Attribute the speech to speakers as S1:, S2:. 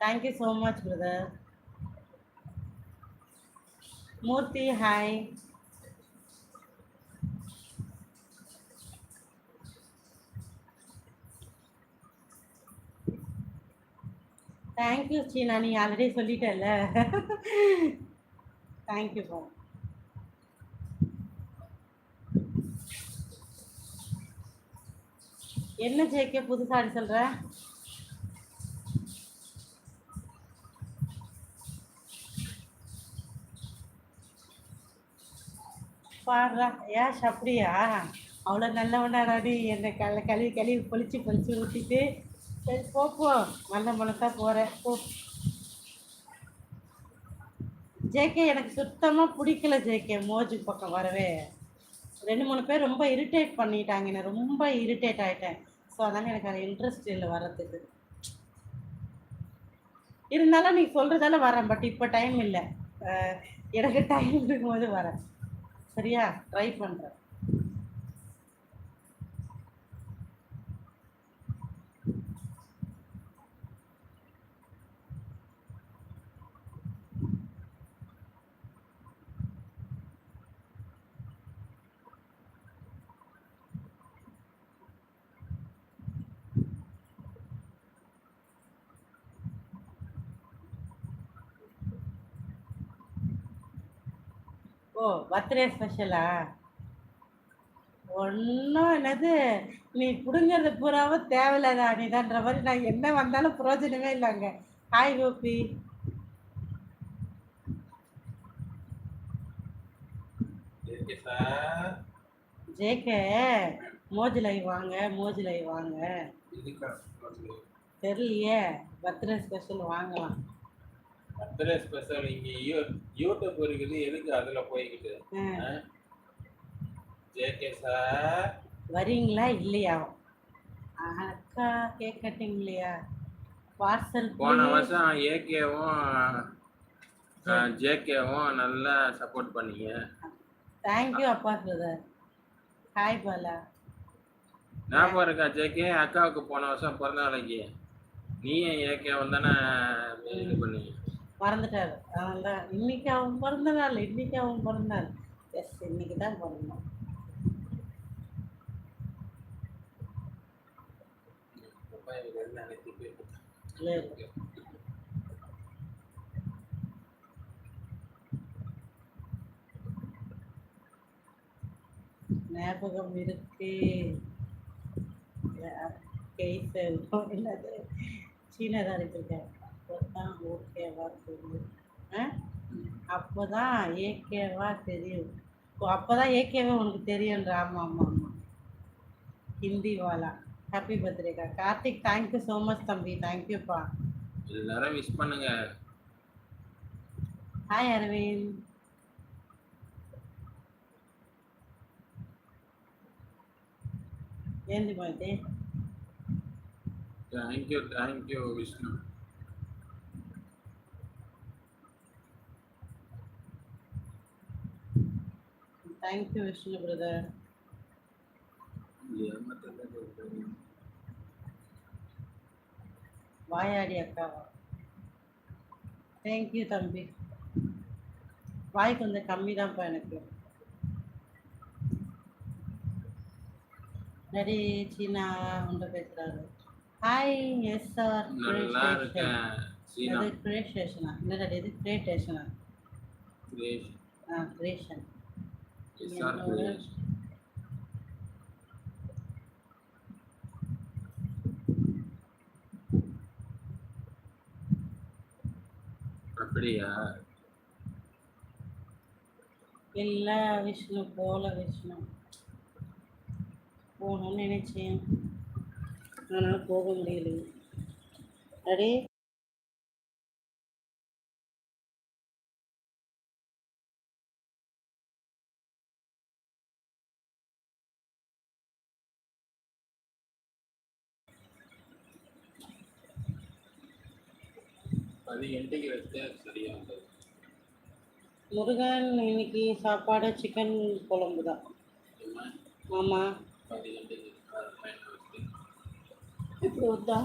S1: Thank you so much brother Murthy hi thank you Seena நீ already சொல்லிட்டல sir என்ன JK புதுசாடி சொல்கிறேன் பாடுறா. ஏஷ் அப்படியா அவ்வளோ நல்லவனாடாடி என்னை கல கழுவி கழுவி பொழிச்சு பொழிச்சு ஊற்றிட்டு சரி போ மல்ல நல்ல மனசா போகிறேன் போ. ஜேகே எனக்கு சுத்தமாக பிடிக்கல ஜேகே மோஜு பக்கம் வரவே. ரெண்டு மூணு பேர் ரொம்ப இரிட்டேட் பண்ணிட்டாங்க. என்ன ரொம்ப இரிட்டேட் ஆகிட்டேன் ஸோ அதனால் எனக்கு அது இன்ட்ரெஸ்ட் இல்லை வர்றதுக்கு. இருந்தாலும் நீ சொல்கிறதால வரேன். பட் இப்போ டைம் இல்லை. எனக்கு டைம் இருக்கும்போது வரேன். சரியா? ட்ரை பண்ணுறேன் ஓ பர்த்டே ஸ்பெஷலா? ஒன்றும் என்னது நீ பிடுங்கிறது பூராவும் தேவையில்லாத அணிதான்ற மாதிரி நான் என்ன வந்தாலும் பிரயோஜனமே இல்லைங்க. ஹாய் கோபி ஜேகே மோஜிலை வாங்க மோஜிலை வாங்க. தெரியலையே பர்த்டே ஸ்பெஷல் வாங்கலாம்.
S2: பர்த்டே ஸ்பெஷல் இங்க யூடியூப் இருக்குது எதுக்கு அதுல போய்கிட்டு ஜேகே சார்.
S1: வரீங்களா இல்லையா? அக்கா கேக் கட்டிங் இல்லையா பார்சல்
S2: போன வருஷம் ஏகேவும் ஜேகேவும் நல்லா சப்போர்ட் பண்ணீங்க.
S1: தேங்க்யூ அப்பா பிரதர் ஹாய் பாலா.
S2: ஞாபகம் இருக்கா ஜேகே? அக்காவுக்கு போன வருஷம் பிறந்த நாளைக்கு. நீயும் ஏகேவும் தானே இது பண்ணீங்க.
S1: மறந்துட்டாரு. தான் இன்னைக்கு அவன் பிறந்த நாள் இன்னைக்கு அவன் பிறந்த நாள். எஸ் இன்னைக்கு தான் பிறந்தான். ஞாபகம் இருக்கு. கேஸ் என்னது சீனா தான் அப்போதான் ஓகேவா தெரியும். அப்போ தான் ஏகேவா தெரியும். அப்போ தான் ஏகேவா உனக்கு தெரியுன்ற ஆமாம் ஆமாம் ஆமாம் ஹிந்தி வாலா. Happy பர்த்டேக்கா Karthik thank you so much தம்பி. தேங்க்யூப்பா
S2: எல்லாரும் மிஸ் பண்ணுங்க.
S1: ஹாய் அரவிந்த் ஏந்தி பாத்தே
S2: thank you thank you Vishnu.
S1: Thank you Vishnu brother வாயாடி அக்காவா தேங்க் யூ தம்பி. வாய் கொஞ்சம் கம்மி தான்ப்பா எனக்கு. நடி சீனா உண்டு பேசுறாரு. ஹாய் எஸ் சார்
S2: நல்லா இருக்கேன் சீனா.
S1: இது என்ன இது கிரியேட் ஸ்டேஷனா
S2: கிரியேஷன்
S1: ஆ கிரியேஷன்
S2: எஸ்ஆர் அப்படியா
S1: இல்லை விஷ்ணு போல விஷ்ணு போகணும்னு நினைச்சேன் அதனால் போக முடியலையே அடே முருகன் இன்னைக்கு சாப்பாடு சிக்கன் குழம்பு தான்? ஆமாம் இப்படி வந்தா?